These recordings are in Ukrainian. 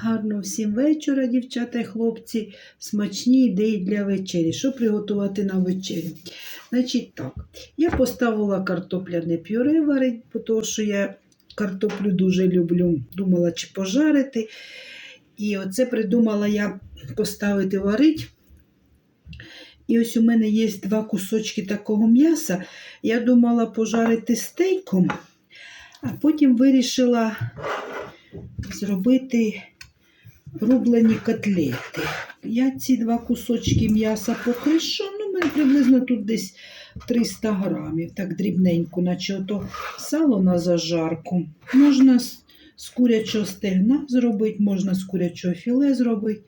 Гарного всім вечора, дівчата і хлопці. Смачні ідеї для вечері. Що приготувати на вечерю? Значить так, я поставила картопляне пюре варить, тому що я картоплю дуже люблю. Думала, чи пожарити. І оце придумала я поставити варить. І ось у мене є два кусочки такого м'яса. Я думала пожарити стейком, а потім вирішила зробити рублені котлети. Я ці два кусочки м'яса покришу, ну, мене приблизно тут десь 300 грамів, так дрібненько, наче ото сало на зажарку. Можна з курячого стегна зробити, можна з курячого філе зробити.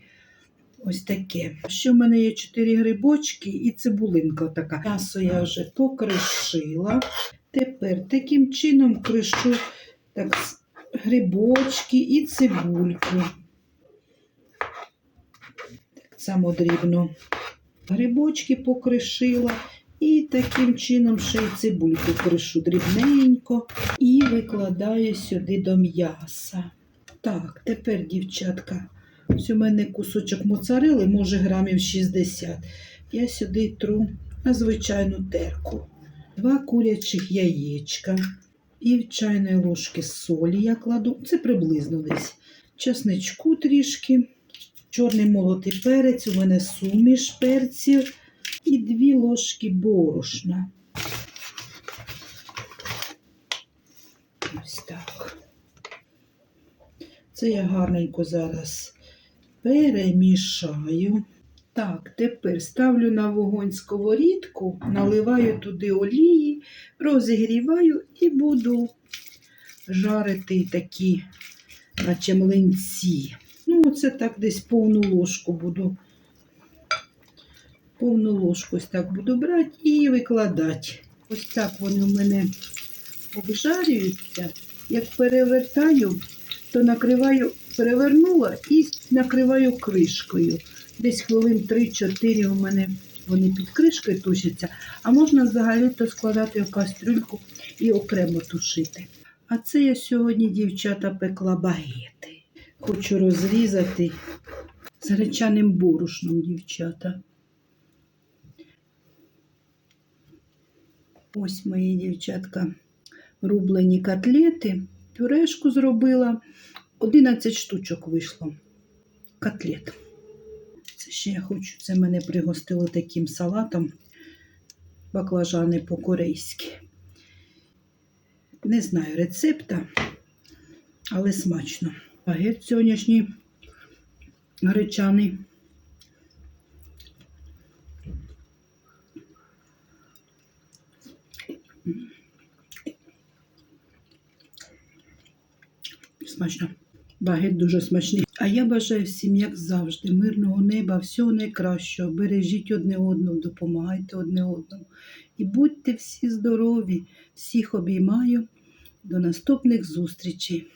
Ось таке. Ще в мене є 4 грибочки і цибулинка така. М'ясо я вже покришила. Тепер таким чином кришу так, грибочки і цибульку. Так дрібно. Грибочки покришила. І таким чином ще й цибульку кришу дрібненько і викладаю сюди до м'яса. Так, тепер, дівчатка, ось у мене кусочок моцарели, може грамів 60. Я сюди тру на звичайну терку. Два курячих яєчка, пів чайної ложки солі я кладу. Це приблизно десь. Часничку трішки, чорний молотий перець, у мене суміш перців і дві ложки борошна. Ось так. Це я гарненько зараз перемішаю. Так, тепер ставлю на вогонь сковорідку, наливаю туди олії, розігріваю і буду жарити такі, наче млинці. Оце так десь повну ложку буду. Повну ложку ось так буду брати і викладати. Ось так вони у мене обжарюються. Як перевертаю, то накриваю, перевернула і накриваю кришкою. Десь хвилин 3-4 у мене вони під кришкою тушаться, а можна взагалі-то складати в кастрюльку і окремо тушити. А це я сьогодні, дівчата, пекла багети. Хочу розрізати з гречаним борошном, дівчата. Ось мої дівчатка рублені котлети. Пюрешку зробила. 11 штучок вийшло. Котлет. Це ще я хочу, це мене пригостило таким салатом. Баклажани по-корейськи. Не знаю рецепта, але смачно. Багет сьогоднішній гречаний. Смачно. Багет дуже смачний. А я бажаю всім, як завжди, мирного неба, всього найкращого. Бережіть одне одного, допомагайте одне одному. І будьте всі здорові, всіх обіймаю. До наступних зустрічей.